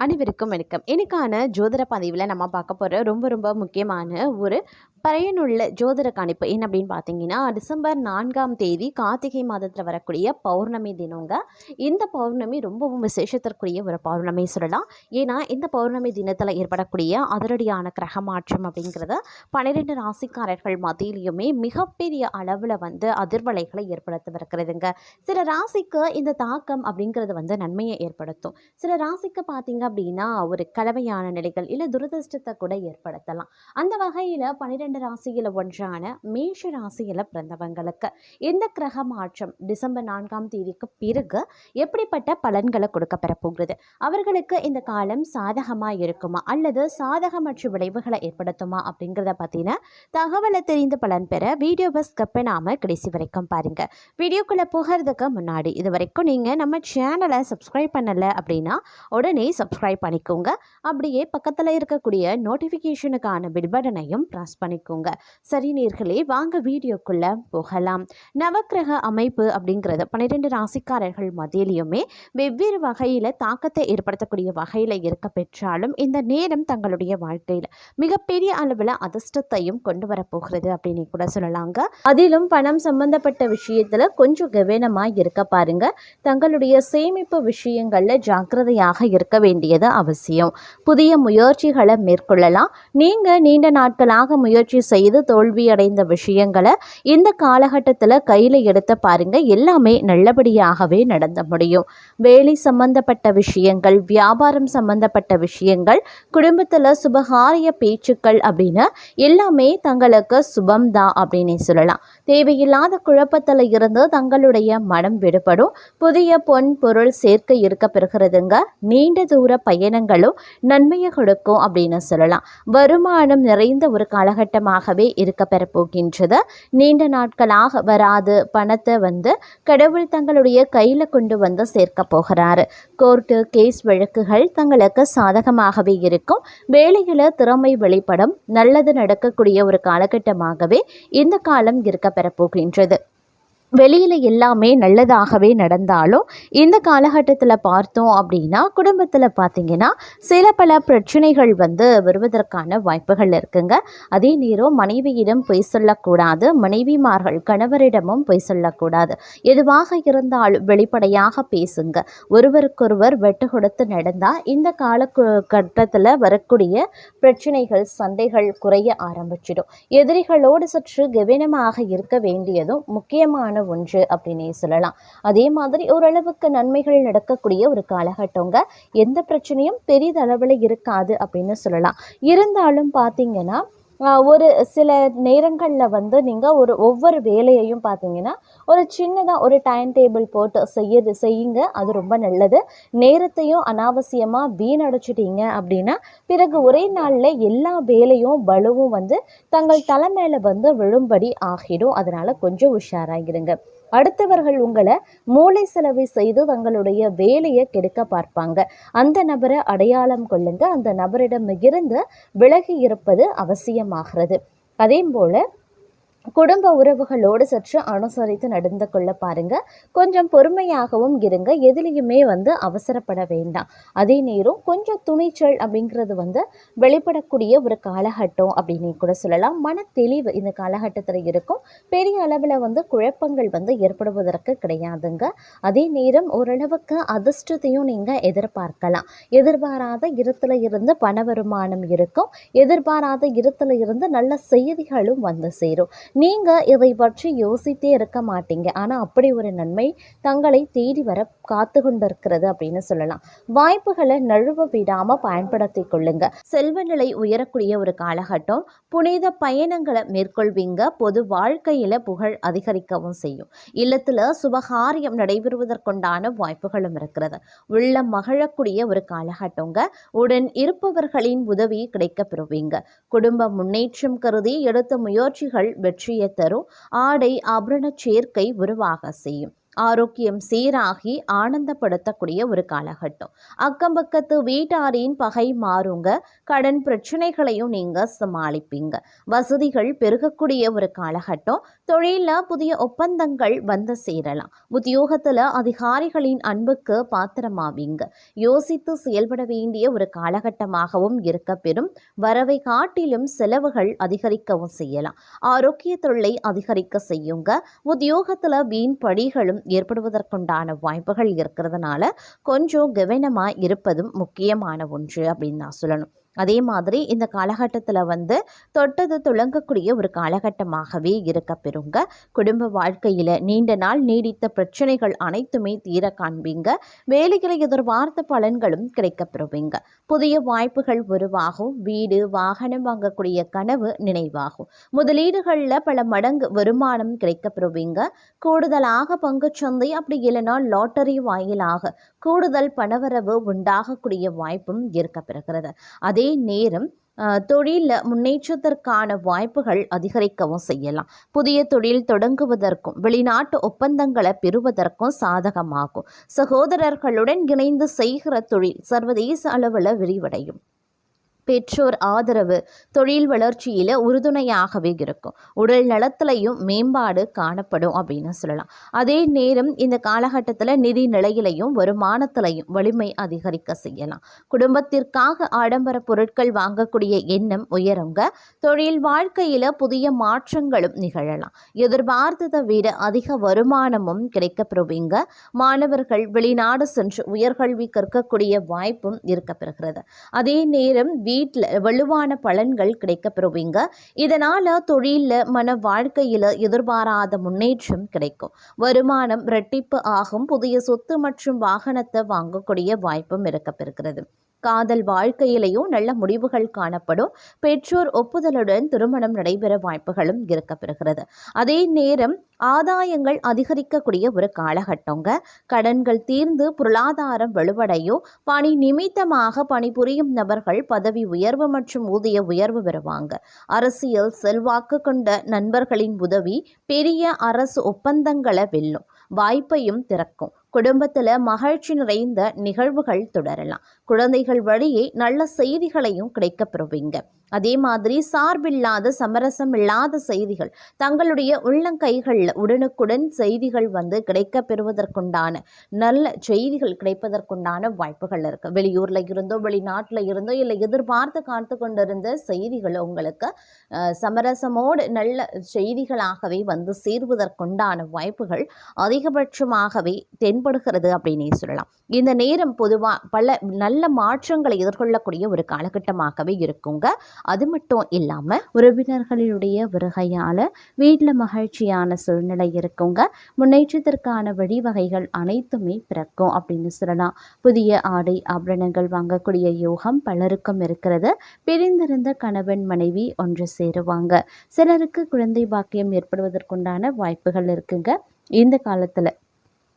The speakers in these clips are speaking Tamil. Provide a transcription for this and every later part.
அனைவருக்கும் வணக்கம். எனக்கான ஜோதிட பதிவில் நம்ம பார்க்க போகிற ரொம்ப ரொம்ப முக்கியமான ஒரு பறையனுள்ள ஜோதிட கணிப்பு என்ன அப்படின்னு பார்த்தீங்கன்னா டிசம்பர் நான்காம் தேதி கார்த்திகை மாதத்தில் வரக்கூடிய பௌர்ணமி தினங்க. இந்த பௌர்ணமி ரொம்பவும் விசேஷத்திற்குரிய ஒரு பௌர்ணமி சொல்லலாம். ஏன்னா இந்த பௌர்ணமி தினத்தில் ஏற்படக்கூடிய அதிரடியான கிரக மாற்றம் அப்படிங்கிறத பன்னிரெண்டு ராசிக்காரர்கள் மத்தியிலையுமே மிகப்பெரிய அளவில் வந்து அதிர்வலைகளை ஏற்படுத்தவிருக்கிறதுங்க. சில ராசிக்கு இந்த தாக்கம் அப்படிங்கிறது வந்து நன்மையை ஏற்படுத்தும். சில ராசிக்கு பார்த்தீங்க அப்படின்னா ஒரு கலவையான நிலைகள் இல்லை துரதிருஷ்டத்தை கூட ஏற்படுத்தலாம். அந்த வகையில் பன்னிரெண்டு ராசியில் ஒன்றான மேஷ ராசியில் பிறந்தவங்களுக்கு இந்த கிரக மாற்றம் டிசம்பர் நான்காம் தேதிக்கு பிறகு எப்படிப்பட்ட பலன்களை கொடுக்க பெறப்போகிறது அவர்களுக்கு இந்த காலம் சாதகமாக இருக்குமா? அல்லது சாதகமற்ற விளைவுகளை ஏற்படுத்துமா? அப்படிங்கிறத பற்றின தகவலை தெரிந்து பலன் பெற வீடியோவை ஸ்கிப் பண்ணாமல் கடைசி வரைக்கும் பாருங்கள் வீடியோக்குள்ளே போகிறதுக்கு முன்னாடி இது வரைக்கும் நீங்கள் நம்ம சேனலை சப்ஸ்கிரைப் பண்ணலை அப்படின்னா உடனே சப்ஸ்கிரைப் பண்ணிக்கோங்க. அப்படியே பக்கத்தில் இருக்கக்கூடிய நோட்டிஃபிகேஷனுக்கான பில் பட்டனையும் ப்ரெஸ் பண்ணிக்கோங்க சரி நேர்களே வாங்க வீடியோக்குள்ளே போகலாம். நவக்கிரக அமைப்பு அப்படிங்கிறது பன்னிரெண்டு ராசிக்காரர்கள் மத்தியிலையுமே வெவ்வேறு வகையில் தாக்கத்தை ஏற்படுத்தக்கூடிய வகையில் இருக்க பெற்றாலும் இந்த நேரம் தங்களுடைய வாழ்க்கையில் மிகப்பெரிய அளவில் அதிர்ஷ்டத்தையும் கொண்டு வரப்போகிறது அப்படின்னு கூட சொல்லலாங்க. அதிலும் பணம் சம்பந்தப்பட்ட விஷயத்தில் கொஞ்சம் கவனமாக இருக்க பாருங்க. தங்களுடைய சேமிப்பு விஷயங்களில் ஜாக்கிரதையாக இருக்க வேண்டியது அவசியம். புதிய முயற்சிகளை மேற்கொள்ளலாம். நீங்கள் நீண்ட நாட்களாக முயற்சி செய்து தோல்வியடைந்த விஷயங்களை இந்த காலகட்டத்தில் கையில் எடுத்து பாருங்க எல்லாமே நல்லபடியாகவே நடந்த முடியும். வேலை சம்பந்தப்பட்ட விஷயங்கள் வியாபாரம் சம்பந்தப்பட்ட விஷயங்கள் குடும்பத்தில் சுபகாரிய பேச்சுக்கள் அப்படின்னு எல்லாமே தங்களுக்கு சுபம்தான் அப்படின்னு சொல்லலாம். தேவையில்லாத குழப்பத்தில் இருந்து தங்களுடைய மனம் விடுபடும். புதிய பொன் பொருள் சேர்க்கை இருக்க பெறுகிறதுங்க. நீண்ட தூர பயணங்களும் நன்மையை கொடுக்கும் அப்படின்னு சொல்லலாம். வருமானம் நிறைந்த ஒரு காலகட்டமாகவே இருக்க பெறப்போகின்றது. நீண்ட நாட்களாக வராது பணத்தை வந்து கடவுள் தங்களுடைய கையில் கொண்டு வந்து சேர்க்க போகிறாரு. கோர்ட்டு கேஸ் வழக்குகள் தங்களுக்கு சாதகமாகவே இருக்கும். வேலையில் திறமை வெளிப்படும். நல்லது நடக்கக்கூடிய ஒரு காலகட்டமாகவே இந்த காலம் இருக்க பெறப்போகின்றது. வெளியில் எல்லாமே நல்லதாகவே நடந்தாலும் இந்த காலகட்டத்தில் பார்த்தோம் அப்படின்னா குடும்பத்தில் பார்த்தீங்கன்னா சில பல பிரச்சனைகள் வந்து வருவதற்கான வாய்ப்புகள் இருக்குங்க. அதே நேரம் மனைவியிடம் பொய் சொல்லக்கூடாது மனைவிமார்கள் கணவரிடமும் பொய் சொல்லக்கூடாது. எதுவாக இருந்தாலும் வெளிப்படையாக பேசுங்க. ஒருவருக்கொருவர் வெட்டு கொடுத்து நடந்தால் இந்த கால கட்டத்தில் வரக்கூடிய பிரச்சனைகள் சண்டைகள் குறைய ஆரம்பிச்சிடும். எதிரிகளோடு சற்று கவனமாக இருக்க வேண்டியதும் முக்கியமான ஒன்று அப்படின்னே சொல்லலாம். அதே மாதிரி ஓரளவுக்கு நன்மைகள் நடக்கக்கூடிய ஒரு காலகட்டங்க. எந்த பிரச்சனையும் பெரிதளவில் இருக்காது அப்படின்னு சொல்லலாம். இருந்தாலும் பார்த்தீங்கன்னா ஒரு சில நேரங்களில் வந்து நீங்கள் ஒரு ஒவ்வொரு வேலையையும் பார்த்தீங்கன்னா ஒரு சின்னதாக ஒரு டைம் டேபிள் போட்டு செய்யது செய்யுங்க. அது ரொம்ப நல்லது. நேரத்தையும் அனாவசியமாக வீணடைச்சிட்டீங்க அப்படின்னா பிறகு ஒரே நாளில் எல்லா வேலையும் வலுவும் வந்து தங்கள் தலைமையில் வந்து விழும்படி ஆகிடும். அதனால் கொஞ்சம் உஷாராகிடுங்க அடுத்தவர்கள் உங்களை மூளை செலவை செய்து தங்களுடைய வேலையை கெடுக்க பார்ப்பாங்க. அந்த நபரை அடையாளம் கொள்ளுங்க. அந்த நபரிடம் இருந்து விலகி இருப்பது அவசியமாகிறது. அதே போல் குடும்ப உறவுகளோடு சற்று அனுசரித்து நடந்து கொள்ள பாருங்க. கொஞ்சம் பொறுமையாகவும் இருங்க. எதுலேயுமே வந்து அவசரப்பட வேண்டாம். அதே நேரம் கொஞ்சம் துணிச்சல் அப்படிங்கிறது வந்து வெளிப்படக்கூடிய ஒரு காலகட்டம் அப்படின்னு கூட சொல்லலாம். மன தெளிவு இந்த காலகட்டத்தில் இருக்கும். பெரிய அளவில் வந்து குழப்பங்கள் வந்து ஏற்படுவதற்கு கிடையாதுங்க. அதே நேரம் ஓரளவுக்கு அதிர்ஷ்டத்தையும் நீங்கள் எதிர்பார்க்கலாம். எதிர்பாராத இருத்தில் இருந்து பண வருமானம் இருக்கும். எதிர்பாராத இருத்தில் இருந்து நல்ல செய்திகளும் வந்து சேரும். நீங்கள் இதை பற்றி யோசித்தே இருக்க மாட்டீங்க. ஆனால் அப்படி ஒரு நன்மை தங்களை தேடி வர காத்து கொண்டிருக்கிறது அப்படின்னு சொல்லலாம். வாய்ப்புகளை நழுவ விடாமல் பயன்படுத்தி கொள்ளுங்க. செல்வ நிலை உயரக்கூடிய ஒரு காலகட்டம் புனித பயணங்களை மேற்கொள்வீங்க. பொது வாழ்க்கையில் புகழ் அதிகரிக்கவும் செய்யும். இல்லத்தில் சுபகாரியம் நடைபெறுவதற்குண்டான வாய்ப்புகளும் இருக்கிறது. உள்ள மகிழக்கூடிய ஒரு காலகட்டங்க. உடன் இருப்பவர்களின் உதவி கிடைக்க பெறுவீங்க. குடும்ப முன்னேற்றம் கருதி எடுத்த முயற்சிகள் வெற்றி வெற்றியை தரும். ஆடை ஆபரண சேர்க்கை உருவாக செய்யும். ஆரோக்கியம் சீராகி ஆனந்தப்படுத்தக்கூடிய ஒரு காலகட்டம். அக்கம் பக்கத்து வீட்டாரின் பகை மாறுங்க கடன் பிரச்சனைகளையும் நீங்கள் சமாளிப்பீங்க. வசதிகள் பெருகக்கூடிய ஒரு காலகட்டம். தொழிலில் புதிய ஒப்பந்தங்கள் வந்து சேரலாம். உத்தியோகத்தில் அதிகாரிகளின் அன்புக்கு பாத்திரமாவீங்க. யோசித்து செயல்பட வேண்டிய ஒரு காலகட்டமாகவும் இருக்க பெறும். வரவை காட்டிலும் செலவுகள் அதிகரிக்கவும் செய்யலாம். ஆரோக்கிய தொல்லை அதிகரிக்க செய்யுங்க. உத்தியோகத்தில் வீண் படிகளும் ஏற்படுவதற்குண்டான வாய்ப்புகள் இருக்கிறதுனால கொஞ்சம் கவனமாக இருப்பதும் முக்கியமான ஒன்று அப்படின்னு நான் சொல்லணும். அதே மாதிரி இந்த காலகட்டத்தில் வந்து தொட்டது துளங்கக்கூடிய ஒரு காலகட்டமாகவே இருக்க பெறுங்க. குடும்ப வாழ்க்கையில் நீண்ட நாள் நீடித்த பிரச்சனைகள் அனைத்துமே தீர காண்பீங்க. வேலைகளை எதிர்பார்த்த பலன்களும் கிடைக்க பெறுவீங்க. புதிய வாய்ப்புகள் உருவாகும். வீடு வாகனம் வாங்கக்கூடிய கனவு நினைவாகும். முதலீடுகளில் பல மடங்கு வருமானம் கிடைக்க பெறுவீங்க. கூடுதலாக பங்குச்சந்தை அப்படி இல்லைனா லாட்டரி வாயிலாக கூடுதல் பணவரவு உண்டாகக்கூடிய வாய்ப்பும் இருக்க பெறுகிறது. அதே நேரம் தொழிலில் முன்னேற்றத்திற்கான வாய்ப்புகள் அதிகரிக்கவும் செய்யலாம். புதிய தொழில் தொடங்குவதற்கும் வெளிநாட்டு ஒப்பந்தங்களை பெறுவதற்கும் சாதகமாகும். சகோதரர்களுடன் இணைந்து செய்கிற தொழில் சர்வதேச அளவில் விரிவடையும். பெற்றோர் ஆதரவு தொழில் வளர்ச்சியில் உறுதுணையாகவே இருக்கும். உடல் நலத்திலையும் மேம்பாடு காணப்படும் அப்படின்னு சொல்லலாம். அதே நேரம் இந்த காலகட்டத்தில் நிதி நிலையிலையும் வருமானத்திலையும் வலிமை அதிகரிக்க செய்யலாம். குடும்பத்திற்காக ஆடம்பர பொருட்கள் வாங்கக்கூடிய எண்ணம் உயருங்க. தொழில் வாழ்க்கையில் புதிய மாற்றங்களும் நிகழலாம். எதிர்பார்த்ததை விட அதிக வருமானமும் கிடைக்கப்பெறுவீங்க. மாணவர்கள் வெளிநாடு சென்று உயர்கல்வி கற்கக்கூடிய வாய்ப்பும் இருக்கப்பெறுகிறது. அதே நேரம் வீட்டில் வலுவான பலன்கள் கிடைக்கப்பெறுவீங்க. இதனால் தொழிலில் மன வாழ்க்கையில் எதிர்பாராத முன்னேற்றம் கிடைக்கும். வருமானம் ரெட்டிப்பு ஆகும். புதிய சொத்து மற்றும் வாகனத்தை வாங்கக்கூடிய வாய்ப்பும் இருக்கப்பெறுகிறது. காதல் வாழ்க்கையிலையும் நல்ல முடிவுகள் காணப்படும். பெற்றோர் ஒப்புதலுடன் திருமணம் நடைபெற வாய்ப்புகளும் இருக்கப்பெறுகிறது. அதே நேரம் ஆதாயங்கள் அதிகரிக்கக்கூடிய ஒரு காலகட்டங்க. கடன்கள் தீர்ந்து பொருளாதாரம் வலுவடையும். பணி நிமித்தமாக பணிபுரியும் நபர்கள் பதவி உயர்வு மற்றும் ஊதிய உயர்வு பெறுவாங்க. அரசியல் செல்வாக்கு கொண்ட நண்பர்களின் உதவி பெரிய அரசு ஒப்பந்தங்களை வெல்லும். வாய்ப்பையும் திறக்கும். குடும்பத்தில் மகிழ்ச்சி நிறைந்த நிகழ்வுகள் தொடரலாம். குழந்தைகள் வழியே நல்ல செய்திகளையும் கிடைக்கப்பெறுவீங்க அதே மாதிரி சார்பில்லாத சமரசம் இல்லாத செய்திகள் தங்களுடைய உள்ளங்கைகளில் உடனுக்குடன் செய்திகள் வந்து கிடைக்க பெறுவதற்குண்டான நல்ல செய்திகள் கிடைப்பதற்குண்டான வாய்ப்புகள் இருக்குது வெளியூரில் இருந்தோ வெளிநாட்டில் இருந்தோ இல்லை எதிர்பார்த்து காத்து கொண்டிருந்த செய்திகள் உங்களுக்கு சமரசமோடு நல்ல செய்திகளாகவே வந்து சேர்வதற்குண்டான வாய்ப்புகள் அதிகபட்சமாகவே தென்படுகிறது அப்படின்னே சொல்லலாம். இந்த நேரம் பொதுவாக பல நல்ல நல்ல மாற்றங்களை எதிர்கொள்ளக்கூடிய ஒரு காலகட்டமாகவே இருக்குங்க. அது மட்டும் இல்லாமல் உறவினர்களுடைய வருகையால் வீட்டில் மகிழ்ச்சியான சூழ்நிலை இருக்குங்க. முன்னேற்றத்திற்கான வழிவகைகள் அனைத்துமே பிறக்கும் அப்படின்னு சொல்லலாம். புதிய ஆடை ஆபரணங்கள் வாங்கக்கூடிய யோகம் பலருக்கும் இருக்கிறது. பிரிந்திருந்த கணவன் மனைவி ஒன்று சேருவாங்க. சிலருக்கு குழந்தை பாக்கியம் ஏற்படுவதற்குண்டான வாய்ப்புகள் இருக்குங்க. இந்த காலத்தில்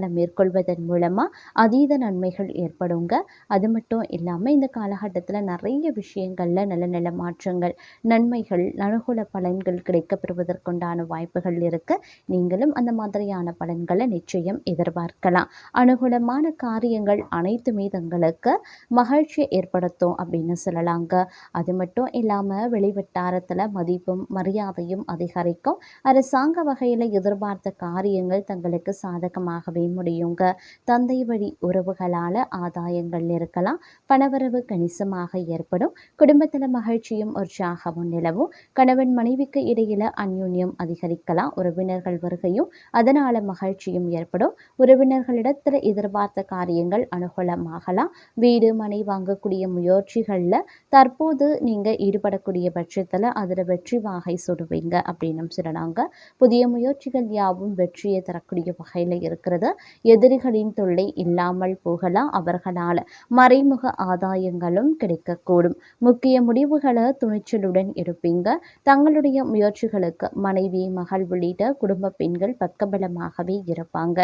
பரிகாரங்களை மேற்கொள்வதன் மூலமாக அதீத நன்மைகள் ஏற்படுங்க. அது மட்டும் இல்லாமல் இந்த காலகட்டத்தில் நிறைய விஷயங்களில் நல்ல நல்ல மாற்றங்கள் நன்மைகள் அனுகூல பலன்கள் கிடைக்கப்பெறுவதற்குண்டான வாய்ப்புகள் இருக்குது நீங்களும் அந்த மாதிரியான பலன்களை நிச்சயம் எதிர்பார்க்கலாம். அனுகூலமான காரியங்கள் அனைத்துமே தங்களுக்கு மகிழ்ச்சியை ஏற்படுத்தும் அப்படின்னு சொல்லலாங்க. அது மட்டும் இல்லாமல் வெளிவட்டாரத்தில் மதிப்பும் மரியாதையும் அதிகரிக்கும். அரசாங்க வகையில் எதிர்பார்த்த காரியங்கள் தங்களுக்கு சாதகமாகவே முடியுங்க. தந்தை வழி உறவுகளால் ஆதாயங்கள் இருக்கலாம். பணவரவு கணிசமாக ஏற்படும். குடும்பத்தில் மகிழ்ச்சியும் உற்சாகமும் நிலவும். கணவன் மனைவிக்கு இடையில அந்யோன்யம் அதிகரிக்கலாம். உறவினர்கள் வருகையும் அதனால மகிழ்ச்சியும் ஏற்படும். உறவினர்களிடத்தில் எதிர்பார்த்த காரியங்கள் அனுகூலமாகலாம். வீடு மனை வாங்கக்கூடிய முயற்சிகளில் தற்போது நீங்கள் ஈடுபடக்கூடிய பட்சத்தில் அதில் வெற்றி வாகை சுடுவீங்க அப்படின்னு சொல்லலாங்க புதிய முயற்சிகள் யாவும் வெற்றியை தரக்கூடிய வகையில் இருக்கிறது. எதிரிகளின் தொல்லை இல்லாமல் போகலாம். அவர்களால் மறைமுக ஆதாயங்களும் கிடைக்கக்கூடும். முக்கிய முடிவுகளை துணிச்சலுடன் எடுப்பீங்க. தங்களுடைய முயற்சிகளுக்கு மனைவி மகள் உள்ளிட்ட குடும்ப பெண்கள் பக்கபலமாகவே இருப்பாங்க.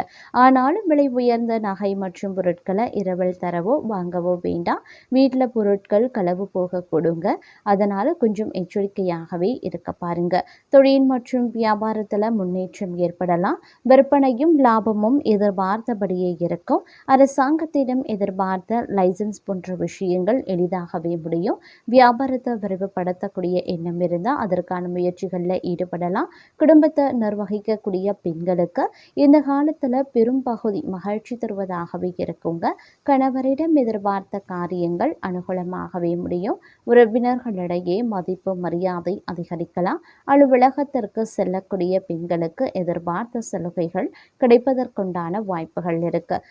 ஆனாலும் விலை உயர்ந்த நகை மற்றும் பொருட்களை இரவல் தரவோ வாங்கவோ வேண்டாம். வீட்டில் பொருட்கள் களவு போக கொடுங்க அதனால் கொஞ்சம் எச்சரிக்கையாகவே இருக்க பாருங்க. தொழில் மற்றும் வியாபாரத்தில் முன்னேற்றம் ஏற்படலாம். விற்பனையும் லாபமும் எதிர்பார்த்தபடியே இருக்கும். அரசாங்கத்திடம் எதிர்பார்த்த லைசன்ஸ் போன்ற விஷயங்கள் எளிதாகவே முடியும். வியாபாரத்தை விரிவுபடுத்தக்கூடிய எண்ணம் இருந்தால் அதற்கான முயற்சிகளில் ஈடுபடலாம். குடும்பத்தை நிர்வகிக்கக்கூடிய பெண்களுக்கு இந்த காலத்தில் பெரும்பகுதி மகிழ்ச்சி தருவதாகவே இருக்குங்க. கணவரிடம் எதிர்பார்த்த காரியங்கள் அனுகூலமாகவே முடியும். உறவினர்களிடையே மதிப்பு மரியாதை அதிகரிக்கலாம். அலுவலகத்திற்கு செல்லக்கூடிய பெண்களுக்கு எதிர்பார்த்த சலுகைகள் கிடைப்பதற்குண்டான வாய்ப்புகள் இருக்கு.